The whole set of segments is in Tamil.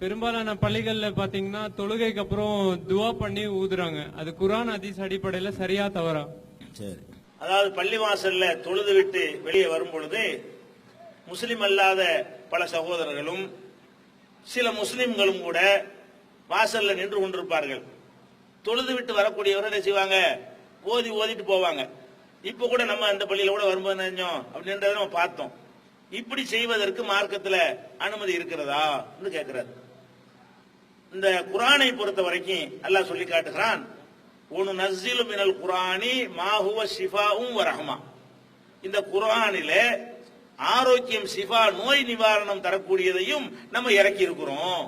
பெரும்பாலான பள்ளிகள்ல பாத்தீங்கன்னா தொழுகைக்கு அப்புறம் துவா பண்ணி ஊதுறாங்க. அது குரான் ஹதீஸ் அடிப்படையில சரியா தவறா? சரி. அதாவது பள்ளிவாசல்ல தொழுது விட்டு வெளியே வரும் பொழுது முஸ்லிம் அல்லாத பல சகோதரர்களும் சில முஸ்லிம்களும் கூட வாசல்ல நின்று கொண்டிருப்பார்கள். தொழுது விட்டு வரக்கூடியவர்கள் என்ன செய்வாங்க? ஓதி ஓதிட்டு போவாங்க. இப்ப கூட நம்ம அந்த பள்ளியில கூட வரும்போது நினைஞ்சோம் அப்படின்றத நம்ம பார்த்தோம். இப்படி செய்வதற்கு மார்க்கத்தில் அனுமதி இருக்கிறதா என்று கேட்கிறார் இந்த குரானை பொறுத்த வரைக்கும் அல்லாஹ் சொல்லி காட்டுகிறான் ஒன்னு நசிலு மினல் குரானி மாஹுவ ஷிஃபாவும் வரஹமா இந்த குரானில ஆரோக்கியம் சிஃபா நோய் நிவாரணம் தரக்கூடியதையும் நம்ம இறக்கி இருக்கிறோம்.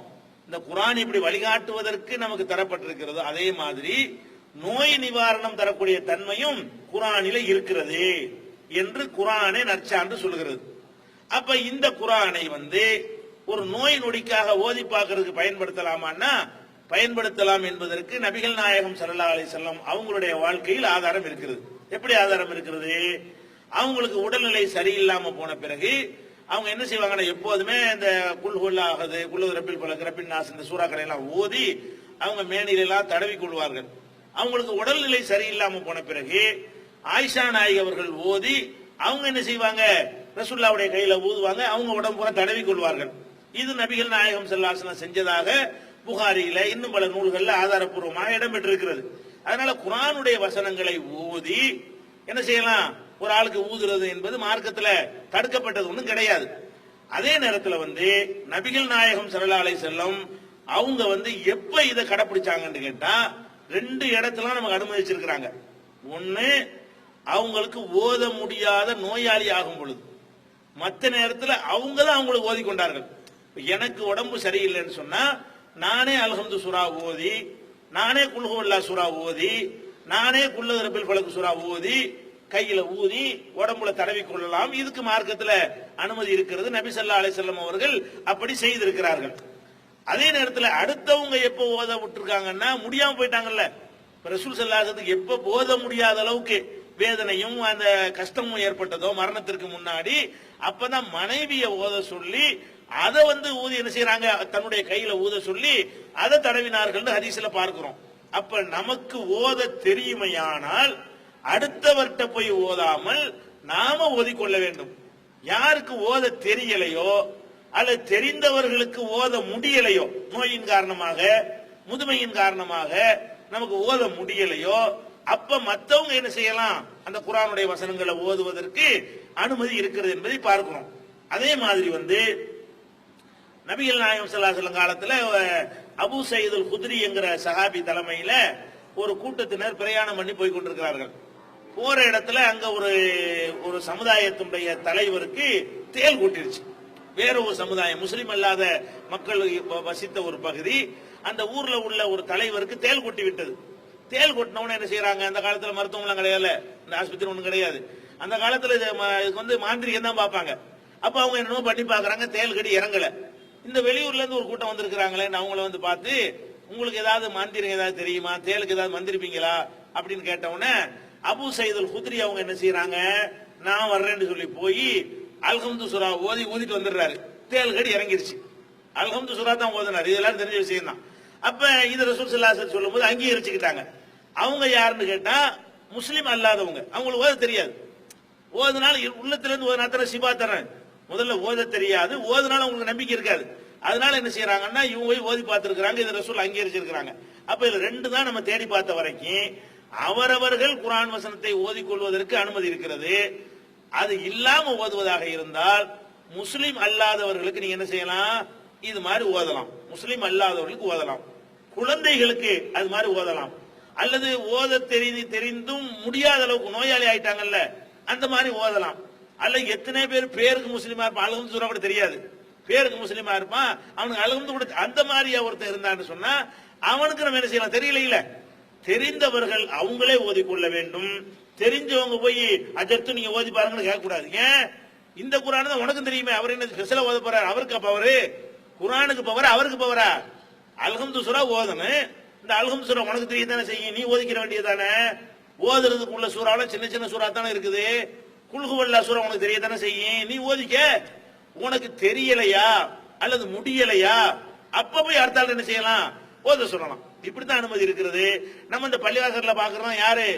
இந்த குரான் இப்படி வழிகாட்டுவதற்கு நமக்கு தரப்பட்டிருக்கிறது அதே மாதிரி நோய் நிவாரணம் தரக்கூடிய தன்மையும் குரானில இருக்கிறது என்று குரானே நற்சான்று சொல்கிறது அப்ப இந்த குரானை வந்து ஒரு நோய் நொடிக்காக ஓதி பார்க்கறதுக்கு பயன்படுத்தலாமான்னா பயன்படுத்தலாம் என்பதற்கு நபிகள் நாயகம் சல்லா அலி செல்லம் அவங்களுடைய வாழ்க்கையில் ஆதாரம் இருக்கிறது. எப்படி ஆதாரம் இருக்கிறது? அவங்களுக்கு உடல்நிலை சரியில்லாம போன பிறகு அவங்க என்ன செய்வாங்கன்னா எப்போதுமே இந்த குல்ஹுல் ஆகுது குல்லு ரப்பில் பல கிரப்பின் நாஸ் இந்த சூறாக்களை எல்லாம் ஓதி அவங்க மேனில எல்லாம் தடவி கொள்வார்கள். அவங்களுக்கு உடல்நிலை சரியில்லாம போன பிறகு ஆயிஷா நாயகி அவர்கள் ஓதி அவங்க என்ன செய்வாங்க? ரசுல்லாவுடைய கையில ஊதுவாங்க அவங்க உடம்பு பூரா தடவி கொள்வார்கள். இது நபிகள் நாயகம் செல்லாசனம் செஞ்சதாக புகாரியில இன்னும் பல நூல்கள்ல ஆதாரப்பூர்வமாக இடம்பெற்றிருக்கிறது. அதனால குரானுடைய வசனங்களை ஊதி என்ன செய்யலாம்? ஒரு ஆளுக்கு ஊதுறது என்பது மார்க்கத்துல தடுக்கப்பட்டது ஒன்றும் கிடையாது. அதே நேரத்துல வந்து நபிகள் நாயகம் சரலாலை செல்லும் செல்லம் அவங்க வந்து எப்ப இதை கடைபிடிச்சாங்கன்னு கேட்டா ரெண்டு இடத்துல நமக்கு அனுமதிச்சிருக்கிறாங்க. ஒண்ணு அவங்களுக்கு ஓத முடியாத நோயாளி ஆகும் பொழுது. மற்ற நேரத்தில் அவங்க தான் அவங்களுக்கு ஓதி கொண்டார்கள். எனக்கு உடம்பு சரியில்லைன்னு சொன்னா நானே அல்ஹம்து சுறா ஓதி நானே குல்ஹுல்லா சுறா ஓதி நானே குல்லதரப்பில் பழக்கு சுறா ஓதி கையில ஊதி உடம்புல தடவி கொள்ளலாம். இதுக்கு மார்க்கத்துல அனுமதி இருக்கிறது. நபி ஸல்லல்லாஹு அலைஹி அவர்கள் அப்படி செய்திருக்கிறார்கள். அதே நேரத்தில் அடுத்தவங்க எப்ப ஓத விட்டுருக்காங்கன்னா முடியாம போயிட்டாங்கல்ல. ரசூல் சல்லாசத்துக்கு எப்ப போத முடியாத அளவுக்கு வேதனையும் அந்த கஷ்டமும் ஏற்பட்டதோ மரணத்திற்கு முன்னாடி அப்பதான் மனைவிய ஓத சொல்லி அதை வந்து ஊதி என்ன செய்யறாங்க தன்னுடைய கையில ஊத சொல்லி அதை தடவினார்கள் ஹதீஸ்ல பார்க்கிறோம். அப்ப நமக்கு ஓத தெரியுமையானால் அடுத்தவர்கிட்ட போய் ஓதாமல் நாம ஓதிக்கொள்ள வேண்டும். யாருக்கு ஓத தெரியலையோ அல்லது தெரிந்தவர்களுக்கு ஓத முடியலையோ நோயின் காரணமாக முதுமையின் காரணமாக நமக்கு ஓத முடியலையோ அப்ப மத்தவங்க என்ன செய்யலாம்? அந்த குரானுடைய வசனங்களை ஓதுவதற்கு அனுமதி இருக்கிறது என்பதை பார்க்கிறோம். அதே மாதிரி வந்து நபிகள் நாயகம் சல்லாசலம் காலத்துல அபு அபூ சயீதுல் குத்ரி என்கிற சஹாபி தலைமையில ஒரு கூட்டத்தினர் பிரயாணம் பண்ணி போய் கொண்டிருக்கிறார்கள். போற இடத்துல அங்க ஒரு ஒரு சமுதாயத்தினுடைய தலைவருக்கு தேல் கூட்டிருச்சு. வேற ஒரு சமுதாயம் முஸ்லீம் அல்லாத மக்கள் வசித்த ஒரு பகுதி அந்த ஊர்ல உள்ள ஒரு தலைவருக்கு தேல் கூட்டி விட்டது தேல் கொட்டினவன என்ன செய்யறாங்க அந்த காலத்துல மருத்துவம்லாம் கிடையாது இந்த ஆஸ்பத்திரி ஒண்ணும் கிடையாது. அந்த காலத்துல இது இதுக்கு வந்து மாந்திரிகம் தான் பார்ப்பாங்க. அப்ப அவங்க என்னமோ பண்ணி பாக்குறாங்க தேல் கடி இறங்கல. இந்த வெளியூர்ல இருந்து ஒரு கூட்டம் வந்திருக்கிறாங்களேன்னு அவங்கள வந்து பார்த்து உங்களுக்கு ஏதாவது மந்திரம் ஏதாவது தெரியுமா? தேலுக்கு ஏதாவது மந்திருப்பீங்களா அப்படின்னு கேட்டவுடனே அபு சைதுல் குத்ரி அவங்க என்ன செய்யறாங்க நான் வர்றேன்னு சொல்லி போய் அல்ஹம்து சுரா ஓதி ஊதிட்டு வந்துடுறாரு. தேல் கடி இறங்கிருச்சு. அல்ஹம்து சுரா தான் ஓதினார். இதெல்லாம் தெரிஞ்ச விஷயம் தான் அப்ப இது ரசூல் சல்லாசர் சொல்லும் போது அங்கீகரிச்சுக்கிட்டாங்க அவங்க யாருன்னு கேட்டா முஸ்லீம் அல்லாதவங்க. அவங்களுக்கு ஓத தெரியாது. ஓதுனால உள்ளத்திலிருந்து ஒரு ஓதுனா தர சிபா தரேன் முதல்ல ஓத தெரியாது. ஓதுனால அவங்களுக்கு நம்பிக்கை இருக்காது. அதனால என்ன செய்யறாங்கன்னா இவங்க போய் ஓதி பார்த்திருக்கிறாங்க இது ரசூல் அங்கீகரிச்சிருக்கிறாங்க. அப்ப இதுல ரெண்டு தான் நம்ம தேடி பார்த்த வரைக்கும் அவரவர்கள் குரான் வசனத்தை ஓதிக்கொள்வதற்கு அனுமதி இருக்கிறது. அது இல்லாம ஓதுவதாக இருந்தால் முஸ்லீம் அல்லாதவர்களுக்கு நீங்க என்ன செய்யலாம்? இது மாதிரி ஓதலாம். முஸ்லீம் அல்லாதவர்களுக்கு ஓதலாம். குழந்தைகளுக்கு அது மாதிரி ஓதலாம். அல்லது ஓத தெரிந்து தெரிந்தும் முடியாத அளவுக்கு நோயாளி ஆயிட்டாங்கல்ல அந்த மாதிரி ஓதலாம். அல்ல எத்தனை பேர் பேருக்கு முஸ்லீமா இருப்பான்? அழுகுந்து சொன்னா கூட தெரியாது. பேருக்கு முஸ்லீமா இருப்பான் அவனுக்கு அழுகுந்து கூட அந்த மாதிரி ஒருத்தர் இருந்தான்னு சொன்னா அவனுக்கு நம்ம என்ன செய்யலாம்? தெரியல தெரிந்தவர்கள் அவங்களே ஓதிக்கொள்ள வேண்டும். தெரிஞ்சவங்க போய் அஜர்த்து நீங்க ஓதி பாருங்கன்னு கேட்கக்கூடாது. ஏன்? இந்த குரான் தான் உனக்கும் தெரியுமே. அவர் என்ன ஸ்பெஷலா ஓத போறாரு? அவருக்கு பவரு குரானுக்கு பவர் அவருக்கு பவரா அல்ஹம்து சுரா ஓதனு இந்த அல்ஹம் சூரா உனக்கு தெரியும் தானே செய்யும்? நீ ஓதிக்கிற வேண்டியதானே ஓதுறதுக்குள்ள சூறாவில சின்ன சின்ன சூறா தானே இருக்குது. குல்குவல்லா சூறா உனக்கு தெரிய தானே செய்யும்? நீ ஓதிக்க. உனக்கு தெரியலையா? அல்லது முடியலையா? அப்ப போய் அடுத்தாள் என்ன செய்யலாம்? ஓத சொல்லலாம். இப்படித்தான் அனுமதி இருக்கிறது. நம்ம இந்த பள்ளிவாசல்ல பாக்குறோம் யாரு?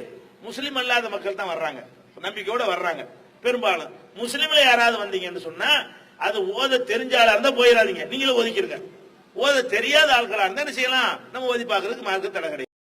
முஸ்லீம் அல்லாத மக்கள் தான் வர்றாங்க. நம்பிக்கையோட வர்றாங்க. பெரும்பாலும். முஸ்லீம்ல யாராவது வந்தீங்கன்னு சொன்னா அது ஓத தெரிஞ்சாலா இருந்தா போயிடாதீங்க. நீங்களும் ஒதுக்கிருங்க ஓத தெரியாத ஆட்களா இருந்தா என்ன செய்யலாம்? நம்ம ஓதி பாக்குறதுக்கு மார்க்க தடை கிடையாது.